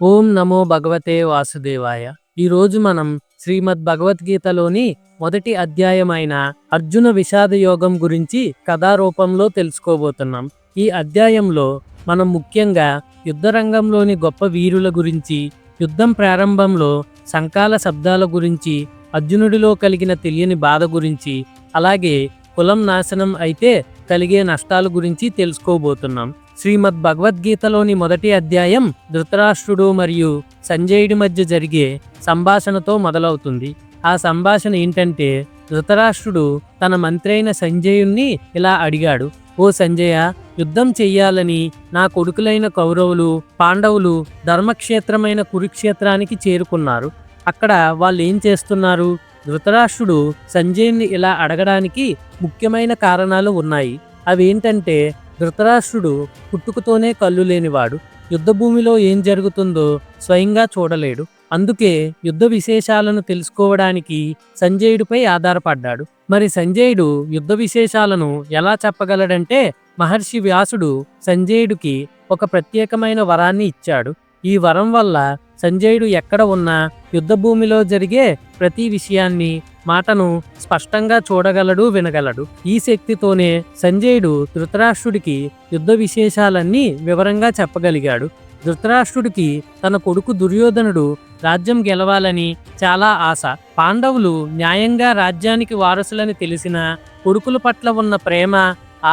ఓం నమో భగవతే వాసుదేవాయ. ఈరోజు మనం శ్రీమద్ భగవద్గీతలోని మొదటి అధ్యాయమైన అర్జున విషాద యోగం గురించి కథారూపంలో తెలుసుకోబోతున్నాం. ఈ అధ్యాయంలో మనం ముఖ్యంగా యుద్ధరంగంలోని గొప్ప వీరుల గురించి యుద్ధం ప్రారంభంలో సంకాల శబ్దాల గురించి అర్జునుడిలో కలిగిన తెలియని బాధ గురించి అలాగే కులం నాశనం అయితే కలిగే నష్టాల గురించి తెలుసుకోబోతున్నాం. శ్రీమద్ భగవద్గీతలోని మొదటి అధ్యాయం ధృతరాష్ట్రుడు మరియు సంజయుడి మధ్య జరిగే సంభాషణతో మొదలవుతుంది. ఆ సంభాషణ ఏంటంటే ధృతరాష్ట్రుడు తన మంత్రైన సంజయుణ్ణి ఇలా అడిగాడు ఓ సంజయ యుద్ధం చెయ్యాలని నా కొడుకులైన కౌరవులు పాండవులు ధర్మక్షేత్రమైన కురుక్షేత్రానికి చేరుకున్నారు. అక్కడ వాళ్ళు ఏం చేస్తున్నారు? ధృతరాష్ట్రుడు సంజయుణ్ణి ఇలా అడగడానికి ముఖ్యమైన కారణాలు ఉన్నాయి. అవేంటంటే ధృతరాష్ట్రుడు పుట్టుకతోనే కళ్ళు లేనివాడు. యుద్ధభూమిలో ఏం జరుగుతుందో స్వయంగా చూడలేడు. అందుకే యుద్ధ విశేషాలను తెలుసుకోవడానికి సంజయుడిపై ఆధారపడ్డాడు. మరి సంజయుడు యుద్ధ విశేషాలను ఎలా చెప్పగలడంటే మహర్షి వ్యాసుడు సంజయుడికి ఒక ప్రత్యేకమైన వరాన్ని ఇచ్చాడు. ఈ వరం వల్ల సంజయుడు ఎక్కడ ఉన్నా యుద్ధభూమిలో జరిగే ప్రతి విషయాన్ని మాటను స్పష్టంగా చూడగలడు వినగలడు. ఈ శక్తితోనే సంజయుడు ధృతరాష్ట్రుడికి యుద్ధ విశేషాలన్నీ వివరంగా చెప్పగలిగాడు. ధృతరాష్ట్రుడికి తన కొడుకు దుర్యోధనుడు రాజ్యం గెలవాలని చాలా ఆశ. పాండవులు న్యాయంగా రాజ్యానికి వారసులని తెలిసిన కొడుకుల పట్ల ఉన్న ప్రేమ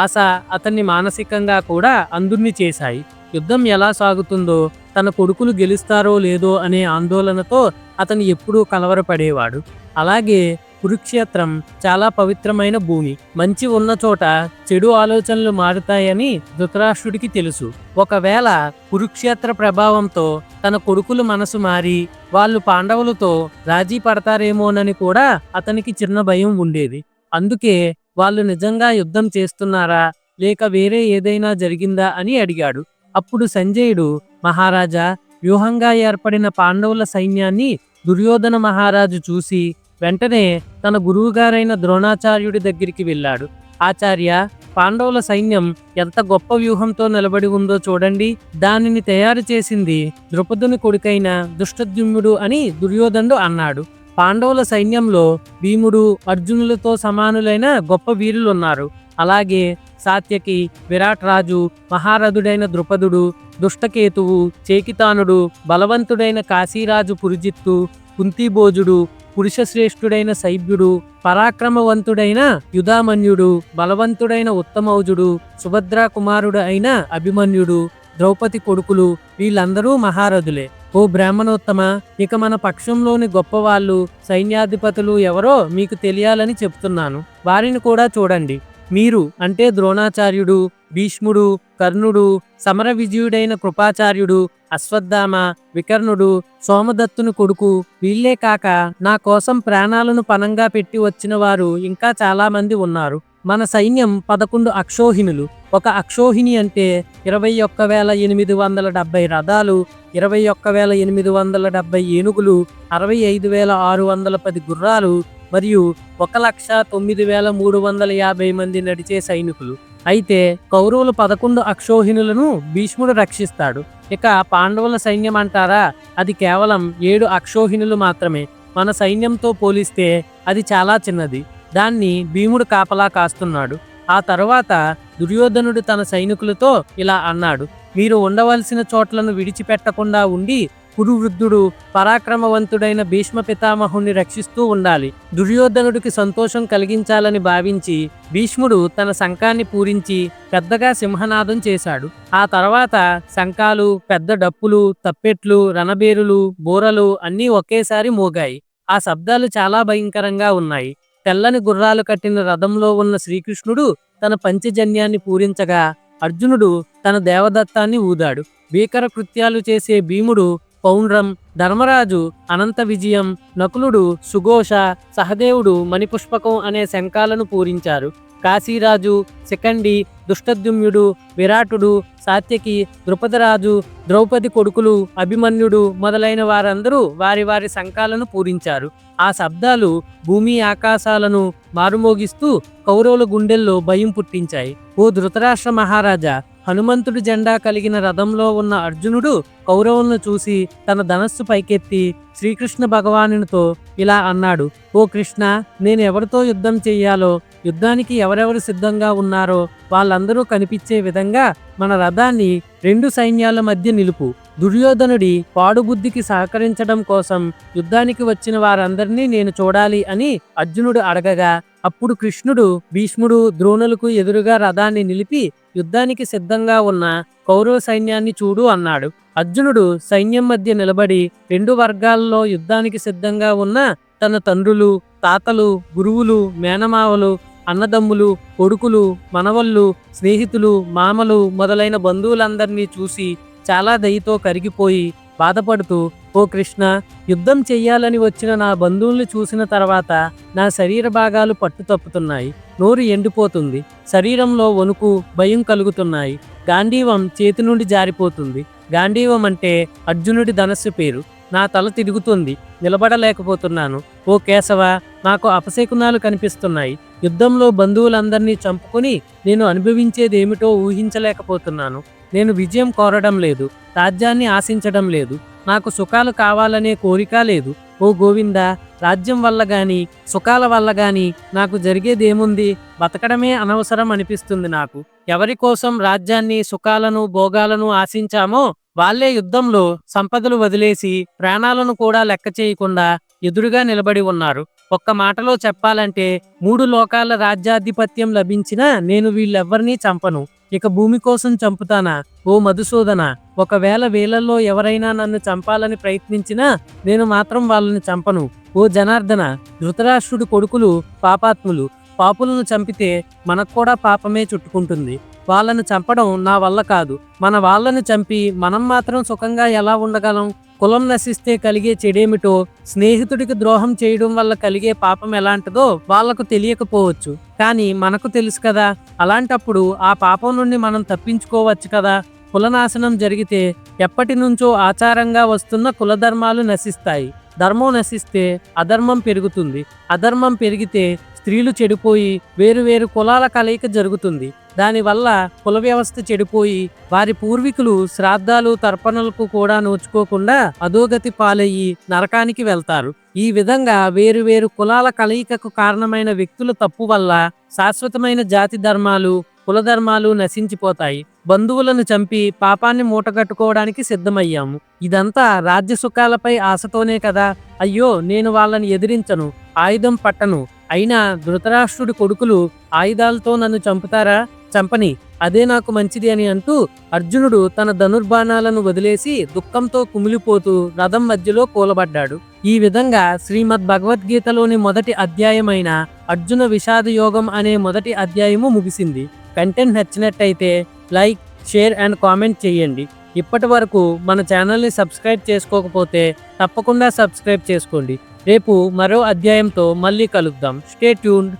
ఆశ అతన్ని మానసికంగా కూడా అందుర్ని చేశాయి. యుద్ధం ఎలా సాగుతుందో తన కొడుకులు గెలుస్తారో లేదో అనే ఆందోళనతో అతను ఎప్పుడూ కలవరపడేవాడు. అలాగే కురుక్షేత్రం చాలా పవిత్రమైన భూమి. మంచి ఉన్న చోట చెడు ఆలోచనలు మారుతాయని ధృతరాష్ట్రుడికి తెలుసు. ఒకవేళ కురుక్షేత్ర ప్రభావంతో తన కొడుకులు మనసు మారి వాళ్ళు పాండవులతో రాజీ పడతారేమోనని కూడా అతనికి చిన్న భయం ఉండేది. అందుకే వాళ్ళు నిజంగా యుద్ధం చేస్తున్నారా లేక వేరే ఏదైనా జరిగిందా అని అడిగాడు. అప్పుడు సంజయుడు మహారాజా వ్యూహంగా ఏర్పడిన పాండవుల సైన్యాన్ని దుర్యోధన మహారాజు చూసి వెంటనే తన గురువుగారైన ద్రోణాచార్యుడి దగ్గరికి వెళ్ళాడు. ఆచార్య పాండవుల సైన్యం ఎంత గొప్ప వ్యూహంతో నిలబడి ఉందో చూడండి. దానిని తయారు చేసింది ద్రుపదుని కొడుకైన దుష్టద్యుమ్యుడు అని దుర్యోధనుడు అన్నాడు. పాండవుల సైన్యంలో భీముడు అర్జునులతో సమానులైన గొప్ప వీరులున్నారు. అలాగే సాత్యకి విరాట్ రాజు మహారథుడైన ద్రుపదుడు దుష్టకేతువు చేకితానుడు బలవంతుడైన కాశీరాజు పురుజిత్తు కుంతిభోజుడు పురుషశ్రేష్ఠుడైన సైభ్యుడు పరాక్రమవంతుడైన యుధామన్యుడు బలవంతుడైన ఉత్తమౌజుడు సుభద్రా కుమారుడు అయిన అభిమన్యుడు ద్రౌపది కొడుకులు వీళ్ళందరూ మహారథులే. ఓ బ్రాహ్మణోత్తమ ఇక మన పక్షంలోని గొప్పవాళ్ళు సైన్యాధిపతులు ఎవరో మీకు తెలియాలని చెప్తున్నాను. వారిని కూడా చూడండి. మీరు అంటే ద్రోణాచార్యుడు భీష్ముడు కర్ణుడు సమర విజయుడైన కృపాచార్యుడు అశ్వత్థామ వికర్ణుడు సోమదత్తుని కొడుకు వీళ్ళే కాక నా కోసం ప్రాణాలను పనంగా పెట్టి వచ్చిన వారు ఇంకా చాలామంది ఉన్నారు. మన సైన్యం పదకొండు అక్షోహిణులు. ఒక అక్షోహిణి అంటే ఇరవై ఒక్క వేల ఎనిమిది వందల డెబ్బై రథాలు ఇరవై ఒక్క వేల ఎనిమిది వందల డెబ్బై ఏనుగులు అరవై ఐదు వేల ఆరు వందల పది గుర్రాలు మరియు ఒక లక్ష తొమ్మిది వేల మూడు వందల యాభై మంది నడిచే సైనికులు. అయితే కౌరవులు పదకొండు అక్షోహిణులను భీష్ముడు రక్షిస్తాడు. ఇక పాండవుల సైన్యం అంటారా? అది కేవలం ఏడు అక్షోహిణులు మాత్రమే. మన సైన్యంతో పోలిస్తే అది చాలా చిన్నది. దాన్ని భీముడు కాపలా కాస్తున్నాడు. ఆ తర్వాత దుర్యోధనుడు తన సైనికులతో ఇలా అన్నాడు మీరు ఉండవలసిన చోట్లను విడిచిపెట్టకుండా ఉండి కురువృద్ధుడు పరాక్రమవంతుడైన భీష్మ పితామహుణ్ణి రక్షిస్తూ ఉండాలి. దుర్యోధనుడికి సంతోషం కలిగించాలని భావించి భీష్ముడు తన శంఖాన్ని పూరించి పెద్దగా సింహనాదం చేశాడు. ఆ తర్వాత శంఖాలు పెద్ద డప్పులు తప్పెట్లు రణబేరులు బోరలు అన్నీ ఒకేసారి మోగాయి. ఆ శబ్దాలు చాలా భయంకరంగా ఉన్నాయి. తెల్లని గుర్రాలు కట్టిన రథంలో ఉన్న శ్రీకృష్ణుడు తన పంచజన్యాన్ని పూరించగా అర్జునుడు తన దేవదత్తాన్ని ఊదాడు. భీకర కృత్యాలు చేసే భీముడు పౌండ్రం ధర్మరాజు అనంత విజయం నకులుడు సుఘోష సహదేవుడు మణిపుష్పకం అనే శంఖాలను పూరించారు. కాశీరాజు శిఖండి దుష్టద్యుమ్యుడు విరాటుడు సాత్యకి ద్రుపదరాజు ద్రౌపది కొడుకులు అభిమన్యుడు మొదలైన వారందరూ వారి వారి శంఖాలను పూరించారు. ఆ శబ్దాలు భూమి ఆకాశాలను మారుమోగిస్తూ కౌరవుల గుండెల్లో భయం పుట్టించాయి. ఓ ధృతరాష్ట్ర మహారాజా హనుమంతుడి జెండా కలిగిన రథంలో ఉన్న అర్జునుడు కౌరవులను చూసి తన ధనస్సు పైకెత్తి శ్రీకృష్ణ భగవానునితో ఇలా అన్నాడు ఓ కృష్ణ నేను ఎవరితో యుద్ధం చెయ్యాలో? యుద్ధానికి ఎవరెవరు సిద్ధంగా ఉన్నారో వాళ్ళందరూ కనిపించే విధంగా మన రథాన్ని రెండు సైన్యాల మధ్య నిలుపు. దుర్యోధనుడి పాడుబుద్ధికి సహకరించడం కోసం యుద్ధానికి వచ్చిన వారందరినీ నేను చూడాలి అని అర్జునుడు అడగగా అప్పుడు కృష్ణుడు భీష్ముడు ద్రోణులకు ఎదురుగా రథాన్ని నిలిపి యుద్ధానికి సిద్ధంగా ఉన్న కౌరవ సైన్యాన్ని చూడు అన్నాడు. అర్జునుడు సైన్యం మధ్య నిలబడి రెండు వర్గాల్లో యుద్ధానికి సిద్ధంగా ఉన్న తన తండ్రులు తాతలు గురువులు మేనమావలు అన్నదమ్ములు కొడుకులు మనవళ్ళు స్నేహితులు మామలు మొదలైన బంధువులందరినీ చూసి చాలా దయతో కరిగిపోయి బాధపడుతూ ఓ కృష్ణ యుద్ధం చెయ్యాలని వచ్చిన నా బంధువుల్ని చూసిన తర్వాత నా శరీర భాగాలు పట్టు తప్పుతున్నాయి నోరు ఎండిపోతుంది శరీరంలో వణుకు భయం కలుగుతున్నాయి గాంధీవం చేతి నుండి జారిపోతుంది గాంధీవం అంటే అర్జునుడి ధనస్సు పేరు నా తల తిరుగుతుంది నిలబడలేకపోతున్నాను ఓ కేశవ నాకు అపశకునాలు కనిపిస్తున్నాయి యుద్ధంలో బంధువులందరినీ చంపుకొని నేను అనుభవించేదేమిటో ఊహించలేకపోతున్నాను నేను విజయం కోరడం లేదు రాజ్యాన్ని ఆశించడం లేదు నాకు సుఖాలు కావాలనే కోరిక లేదు. ఓ గోవింద రాజ్యం వల్ల గాని సుఖాల వల్ల గాని నాకు జరిగేదేముంది? బతకడమే అనవసరం అనిపిస్తుంది నాకు. ఎవరి కోసం రాజ్యాన్ని సుఖాలను భోగాలను ఆశించామో వాళ్ళే యుద్ధంలో సంపదలు వదిలేసి ప్రాణాలను కూడా లెక్క చేయకుండా ఎదురుగా నిలబడి ఉన్నారు. ఒక్క మాటలో చెప్పాలంటే మూడు లోకాల రాజ్యాధిపత్యం లభించినా నేను వీళ్ళెవ్వరినీ చంపను. ఇక భూమి కోసం చంపుతానా? ఓ మధుసూదన ఒకవేళ వీళ్ళల్లో ఎవరైనా నన్ను చంపాలని ప్రయత్నించినా నేను మాత్రం వాళ్ళని చంపను. ఓ జనార్దన ధృతరాష్ట్రుడి కొడుకులు పాపాత్ములు పాపులను చంపితే మనకు కూడా పాపమే చుట్టుకుంటుంది. వాళ్ళను చంపడం నా వల్ల కాదు. మన వాళ్ళని చంపి మనం మాత్రం సుఖంగా ఎలా ఉండగలం? కులం నశిస్తే కలిగే చెడేమిటో స్నేహితుడికి ద్రోహం చేయడం వల్ల కలిగే పాపం ఎలాంటిదో వాళ్ళకు తెలియకపోవచ్చు. కానీ మనకు తెలుసు కదా అలాంటప్పుడు ఆ పాపం నుండి మనం తప్పించుకోవచ్చు కదా. కులనాశనం జరిగితే ఎప్పటి నుంచో ఆచారంగా వస్తున్న కులధర్మాలు నశిస్తాయి. ధర్మం నశిస్తే అధర్మం పెరుగుతుంది. అధర్మం పెరిగితే స్త్రీలు చెడిపోయి వేరు వేరు కులాల కలయిక జరుగుతుంది. దానివల్ల కుల వ్యవస్థ చెడిపోయి వారి పూర్వీకులు శ్రాద్ధాలు తర్పణలకు కూడా నోచుకోకుండా అధోగతి పాలయ్యి నరకానికి వెళ్తారు. ఈ విధంగా వేరు వేరు కులాల కలయికకు కారణమైన వ్యక్తుల తప్పు వల్ల శాశ్వతమైన జాతి ధర్మాలు కులధర్మాలు నశించిపోతాయి. బంధువులను చంపి పాపాన్ని మూటగట్టుకోవడానికి సిద్ధమయ్యాము. ఇదంతా రాజ్య సుఖాలపై ఆశతోనే కదా. అయ్యో నేను వాళ్ళని ఎదిరించను ఆయుధం పట్టను అయినా ధృతరాష్ట్రుడి కొడుకులు ఆయుధాలతో నన్ను చంపుతారా? చంపని. అదే నాకు మంచిది అని అంటూ అర్జునుడు తన ధనుర్బాణాలను వదిలేసి దుఃఖంతో కుమిలిపోతూ రథం మధ్యలో కూలబడ్డాడు. ఈ విధంగా శ్రీమద్ భగవద్గీతలోని మొదటి అధ్యాయమైన అర్జున విషాద యోగం అనే మొదటి అధ్యాయము ముగిసింది. కంటెంట్ నచ్చినట్టయితే లైక్ షేర్ అండ్ కామెంట్ చేయండి. ఇప్పటి వరకు మన ఛానల్ని సబ్స్క్రైబ్ చేసుకోకపోతే తప్పకుండా సబ్స్క్రైబ్ చేసుకోండి. రేపు మరో అధ్యాయంతో మళ్ళీ కలుద్దాం. Stay tuned